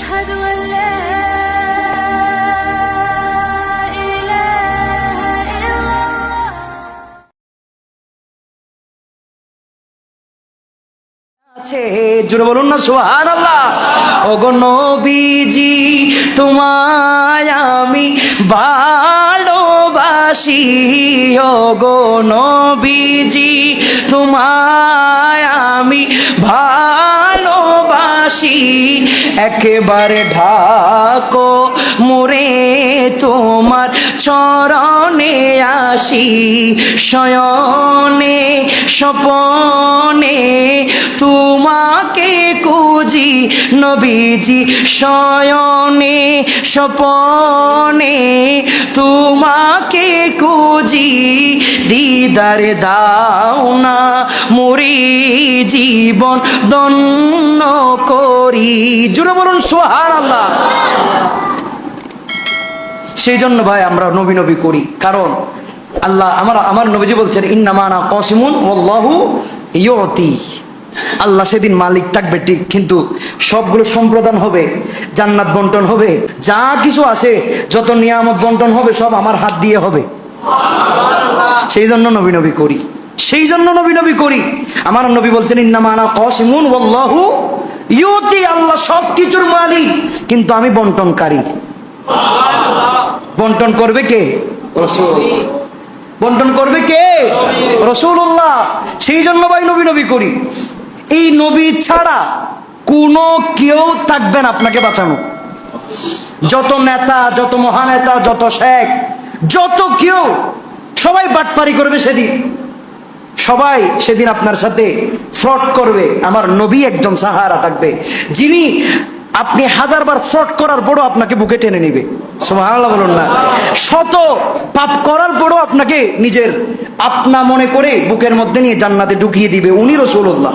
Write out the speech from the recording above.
أشهد أن لا إله إلا الله আছে জুড়ে বলুন না সোহান আল্লাহ ওগো নবীজি তোমায় আমি ভালোবাসি ওগো নবীজি তোমায় আমি ভালোবাসি একেবারে ঢাকো মোরে তোমার চরণে আসি, শয়নে স্বপনে তোমাকে কুজি নবীজি, শয়নে স্বপনে তোমাকে কুজি দিদারে দাও না মরি জীবন দন্ন করি জুড়ে বলুন সোহান আল্লাহ সেই জন্য ভাই আমরা নবী নবী করি। কারণ আল্লাহ আমার আমার নবীজি বলছেন ইন্নামানা কসিমুন ইয়তি আল্লাহ সেদিন মালিক থাকবে ঠিক, কিন্তু সবগুলো সম্প্রদান হবে, জান্নাত বন্টন হবে, যা কিছু আছে, যত নিয়ামত বন্টন হবে, সব আমার হাত দিয়ে হবে। সেই জন্য নবী নবী করি। সেই জন্য নবী নবী করি। আমার নবী বলছেন ইন্নামানা কসিমুন ওল্লাহু ইয়তি আল্লাহ সব কিছুর মালিক, কিন্তু আমি বন্টনকারী। বন্টন করবে কে? বন্টন করবে কে? রসুল্লাহ সেই জন্য ভাই নবী নবী করি। এই নবী ছাড়া কোনো কেউ থাকবেন আপনাকে বাঁচানো। যত নেতা, যত মহানেতা, যত শেখ, যত কেউ, সবাই বাটপারি করবে সেদিন। সবাই সেদিন আপনার সাথে ফ্রড করবে, আমার নবী একজন সাহারা থাকবে। যিনি আপনি হাজারবার ফ্রড করার পরও আপনাকে বুকে টেনে নিবে। বলুন না। শত পাপ করার পরও আপনাকে নিজের আপনা মনে করে বুকের মধ্যে নিয়ে জান্নাতে ঢুকিয়ে দিবে উনি রসুল্লাহ